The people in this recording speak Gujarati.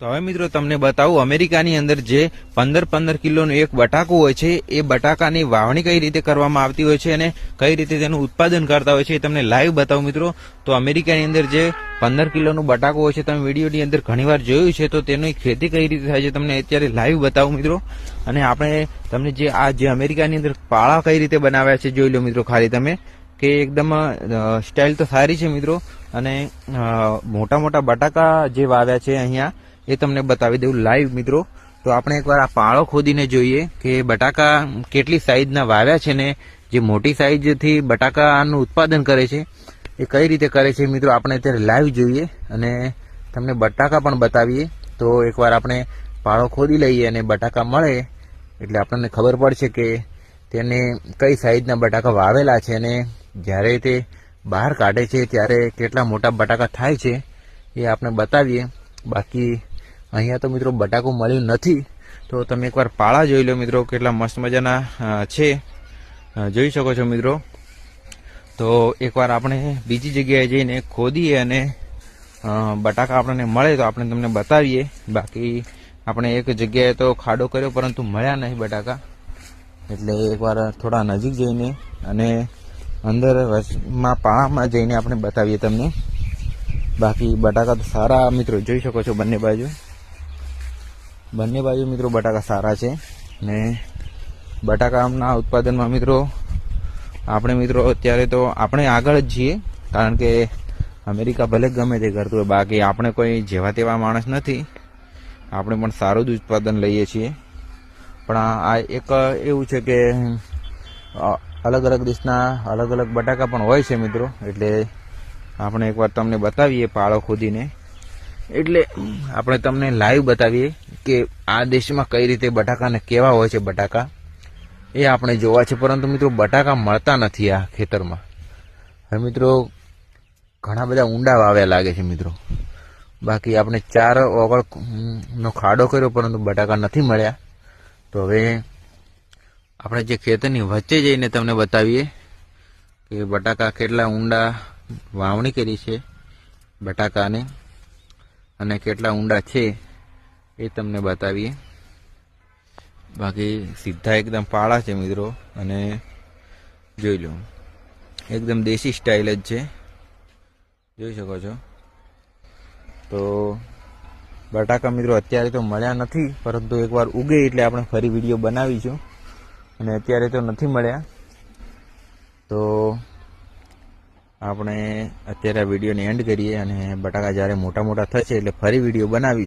તો હવે મિત્રો તમને બતાવું, અમેરિકાની અંદર જે પંદર પંદર કિલોનું એક બટાકું હોય છે, એ બટાકાની વાવણી કઈ રીતે કરવામાં આવતી હોય છે અને કઈ રીતે તેનું ઉત્પાદન કરતા હોય છે એ તમને લાઈવ બતાવું મિત્રો. તો અમેરિકાની અંદર જે પંદર કિલોનું બટાકું હોય છે, તમે વિડીયોની અંદર ઘણીવાર જોયું છે, તો તેની ખેતી કઈ રીતે થાય છે તમને અત્યારે લાઈવ બતાવું મિત્રો. અને આપણે તમને જે આ જે અમેરિકાની અંદર પાળા કઈ રીતે બનાવ્યા છે જોઈ લો મિત્રો ખાલી તમે, કે એકદમ સ્ટાઇલ તો સારી છે મિત્રો. અને મોટા મોટા બટાકા જે વાવ્યા છે અહીંયા એ તમને બતાવી દઉં લાઈવ મિત્રો. તો આપણે એકવાર આ પાળો ખોદીને જોઈએ કે બટાકા કેટલી સાઈઝના વાવ્યા છે ને જે મોટી સાઈઝથી બટાકાનું ઉત્પાદન કરે છે, એ કઈ રીતે કરે છે મિત્રો આપણે અત્યારે લાઈવ જોઈએ અને તમને બટાકા પણ બતાવીએ. તો એકવાર આપણે પાળો ખોદી લઈએ અને બટાકા મળે એટલે આપણને ખબર પડશે કે તેને કઈ સાઈઝના બટાકા વાવેલા છે અને જ્યારે તે બહાર કાઢે છે, ત્યારે કેટલા મોટા બટાકા થાય છે એ આપણે બતાવીએ. બાકી અહીંયા તો મિત્રો બટાકું મળ્યું નથી. તો તમે એકવાર પાળા જોઈ લો મિત્રો, કેટલા મસ્ત મજાના છે. જોઈ શકો છો મિત્રો. તો એકવાર આપણે બીજી જગ્યાએ જઈને ખોદીએ અને બટાકા આપણને મળે તો આપણે તમને બતાવીએ. બાકી આપણે એક જગ્યાએ તો ખાડો કર્યો, પરંતુ મળ્યા નહીં બટાકા. એટલે એકવાર થોડા નજીક જઈને અને અંદર વચમાં પાળામાં જઈને આપણે બતાવીએ તમને. બાકી બટાકા તો સારા મિત્રો, જોઈ શકો છો બંને બાજુ. બંને બાજુ મિત્રો બટાકા સારા છે ને બટાકાના ઉત્પાદનમાં મિત્રો આપણે મિત્રો અત્યારે તો આપણે આગળ જ છીએ, કારણ કે અમેરિકા ભલે ગમે તે કરતું હોય, બાકી આપણે કોઈ જેવા તેવા માણસ નથી. આપણે પણ સારું જ ઉત્પાદન લઈએ છીએ. પણ આ એક એવું છે કે અલગ અલગ દેશના અલગ અલગ બટાકા પણ હોય છે મિત્રો. એટલે આપણે એકવાર તમને બતાવીએ પાળો ખોદીને. એટલે આપણે તમને લાઈવ બતાવીએ કે આ દેશમાં કઈ રીતે બટાકાને કેવા હોય છે બટાકા, એ આપણે જોવા છે. પરંતુ મિત્રો, બટાકા મળતા નથી આ ખેતરમાં. હવે મિત્રો, ઘણા બધા ઊંડા વાવ્યા લાગે છે મિત્રો. બાકી આપણે ચાર ઓગળ નો ખાડો કર્યો, પરંતુ બટાકા નથી મળ્યા. તો હવે આપણે જે ખેતરની વચ્ચે જઈને તમને બતાવીએ કે બટાકા કેટલા ઊંડા વાવણી કરી છે બટાકાને અને કેટલા ઊંડા છે. એ તમને બતાવીએ. બાકી સીધા એકદમ પાળા છે મિત્રો, અને જોઈ લો. એકદમ દેશી સ્ટાઇલ જ છે. જોઈ શકો છો. તો બટાકા મિત્રો અત્યારે તો મળ્યા નથી, પરંતુ એકવાર ઉગે એટલે આપણે ફરી વીડિયો બનાવીશું. અને અત્યારે તો નથી મળ્યા. તો આપણે અત્યારે આ વિડીયોને એન્ડ કરીએ અને બટાકા જ્યારે મોટા મોટા થશે એટલે ફરી વીડિયો બનાવી